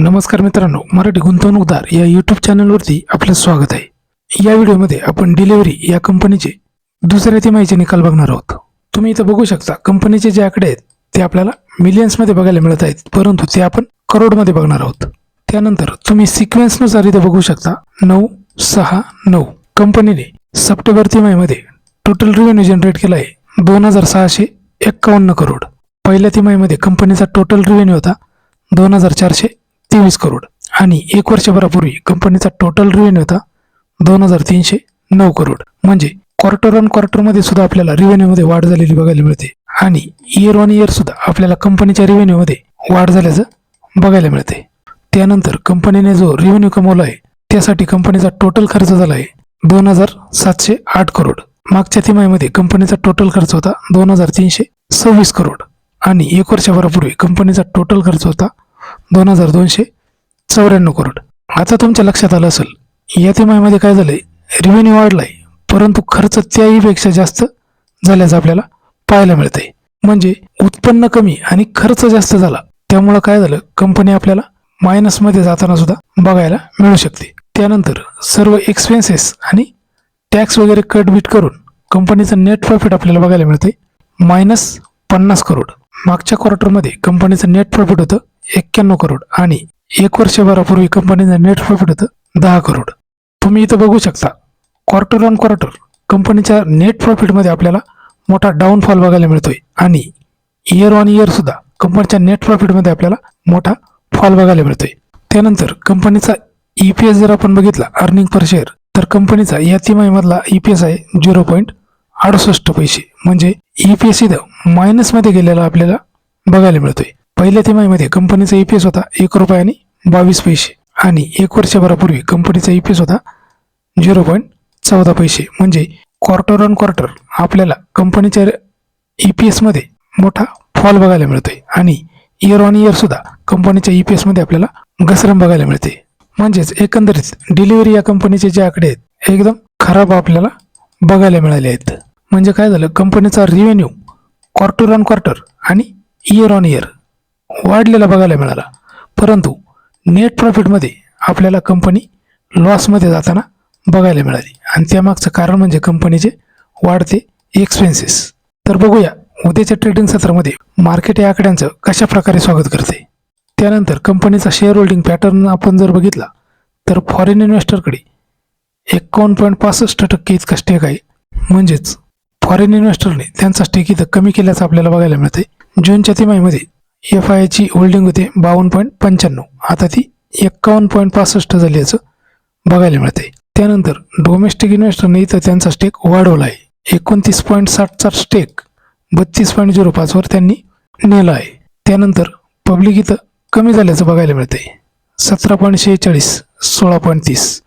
नमस्कार मित्रांनो मराठी गुंतवणूकदार या यूट्यूब चॅनलवरती आपलं स्वागत आहे. या व्हिडिओमध्ये आपण डिलिव्हरी या कंपनीचे दुसऱ्या तिमाहीचे निकाल बघणार आहोत. तुम्ही इथं बघू शकता कंपनीचे जे आकडे आहेत ते आपल्याला मिलियन्समध्ये बघायला मिळत आहेत परंतु ते आपण करोडमध्ये बघणार आहोत. त्यानंतर तुम्ही सिक्वेन्सनुसार इथं बघू शकता नऊ सहा नऊ. कंपनीने सप्टेंबर तिमाहीमध्ये टोटल रेव्हेन्यू जनरेट केला आहे दोन हजार सहाशे एक्कावन्न करोड. पहिल्या तिमाहीमध्ये कंपनीचा टोटल रेव्हेन्यू होता दोन हजार चारशे तेवीस करोड. आणि एक वर्षभरापूर्वी कंपनीचा टोटल रेव्हेन्यू होता दोन हजार तीनशे नऊ करोड. म्हणजे क्वार्टर ऑन क्वार्टरमध्ये सुद्धा आपल्याला रेव्हेन्यूमध्ये वाढ झालेली बघायला मिळते. आणि इयर ऑन इयर सुद्धा आपल्याला कंपनीच्या रेव्हेन्यूमध्ये वाढ झाल्याचं बघायला मिळते. त्यानंतर कंपनीने जो रेव्हेन्यू कमवला आहे त्यासाठी कंपनीचा टोटल खर्च झाला आहे दोन हजार सातशे आठ करोड. मागच्या तिमाहीमध्ये कंपनीचा टोटल खर्च होता दोन हजार तीनशे सव्वीस करोड. आणि एक वर्षभरापूर्वी कंपनीचा टोटल खर्च होता दोन हजार दोनशे चौऱ्याण्णव करोड. आता तुमच्या लक्षात आलं असेल या तिमाहीमध्ये काय झालंय? रेव्हेन्यू वाढलाय परंतु खर्च त्याहीपेक्षा जास्त झाल्याचं आपल्याला पाहायला मिळतंय. म्हणजे उत्पन्न कमी आणि खर्च जास्त झाला. त्यामुळं काय झालं? कंपनी आपल्याला मायनसमध्ये जाताना सुद्धा बघायला मिळू शकते. त्यानंतर सर्व एक्सपेन्सेस आणि टॅक्स वगैरे कट बीट करून कंपनीचं नेट प्रॉफिट आपल्याला बघायला मिळते मायनस पन्नास करोड. मागच्या क्वार्टरमध्ये कंपनीचं नेट प्रॉफिट होतं एक्क्याण्णव करोड आणि एक वर्षभरापूर्वी कंपनीचं नेट प्रॉफिट होतं दहा करोड तुम्ही इथं बघू शकता क्वार्टर ऑन क्वार्टर कंपनीच्या नेट प्रॉफिटमध्ये आपल्याला मोठा डाऊनफॉल बघायला मिळतोय आणि इयर ऑन इयर सुद्धा कंपनीच्या नेट प्रॉफिटमध्ये आपल्याला मोठा फॉल बघायला मिळतोय. त्यानंतर कंपनीचा ई पी एस जर आपण बघितला अर्निंग पर शेअर तर कंपनीचा या तिमाहीमधला ई पी एस आहे झिरो पॉईंट अडुसष्ट पैसे. म्हणजे ई पी एस इथं मायनसमध्ये गेलेला आपल्याला बघायला मिळतोय. पहिल्या तिमाहीमध्ये कंपनीचा ई पी एस होता एक रुपये आणि बावीस पैसे. आणि एक वर्षभरापूर्वी कंपनीचा ई पी एस होता झिरो पॉईंट चौदा पैसे. म्हणजे क्वार्टर ऑन क्वार्टर आपल्याला कंपनीच्या ई पी एसमध्ये मोठा फॉल बघायला मिळतोय. आणि इयर ऑन इयर सुद्धा कंपनीच्या ई पी एसमध्ये आपल्याला घसरण बघायला मिळते. म्हणजेच एकंदरीत डिलिव्हरी या कंपनीचे जे आकडे आहेत एकदम खराब आपल्याला बघायला मिळाले आहेत. म्हणजे काय झालं? कंपनीचा रिव्हेन्यू क्वार्टर ऑन क्वार्टर आणि इयर ऑन इयर वाढलेला बघायला मिळाला. परंतु नेट प्रॉफिटमध्ये आपल्याला कंपनी लॉसमध्ये जाताना बघायला मिळाली. आणि त्यामागचं कारण म्हणजे कंपनीचे वाढते एक्सपेन्सेस तर बघूया उद्याच्या ट्रेडिंग सत्रामध्ये मार्केट या आकड्यांचं कशा प्रकारे स्वागत करते. त्यानंतर कंपनीचा शेअर होल्डिंग पॅटर्न आपण जर बघितला तर फॉरेन इन्व्हेस्टरकडे एकावन्न पॉईंट पासष्ट टक्के इतका स्टेक आहे. म्हणजेच फॉरेन इन्व्हेस्टरने त्यांचा स्टेक इथं कमी केल्याचं आपल्याला बघायला मिळते जूनच्या तिमाहीमध्ये एफ आय ची होल्डिंग होते बावन्न पॉईंट पंच्याण्णव. आता ती एक्कावन्न पॉईंट पासष्ट झाली याचं बघायला मिळते त्यानंतर डोमेस्टिक इन्व्हेस्टरने इथं त्यांचा स्टेक वाढवला आहे. एकोणतीस पॉईंट साठचा स्टेक बत्तीस पॉईंट झिरो पाचवर त्यांनी नेला आहे. त्यानंतर पब्लिक इथं कमी झाल्याचं बघायला मिळते सतरा पॉईंट शेहेचाळीस सोळा पॉईंट तीस.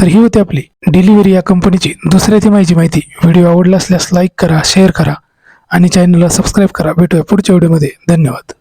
तर ही होती आपली डिलिव्हरी या कंपनीची दुसऱ्या तिमाहीची माहिती. व्हिडिओ आवडला असल्यास लाईक करा शेअर करा आणि चॅनलला सबस्क्राईब करा. भेटूया पुढच्या व्हिडिओमध्ये धन्यवाद.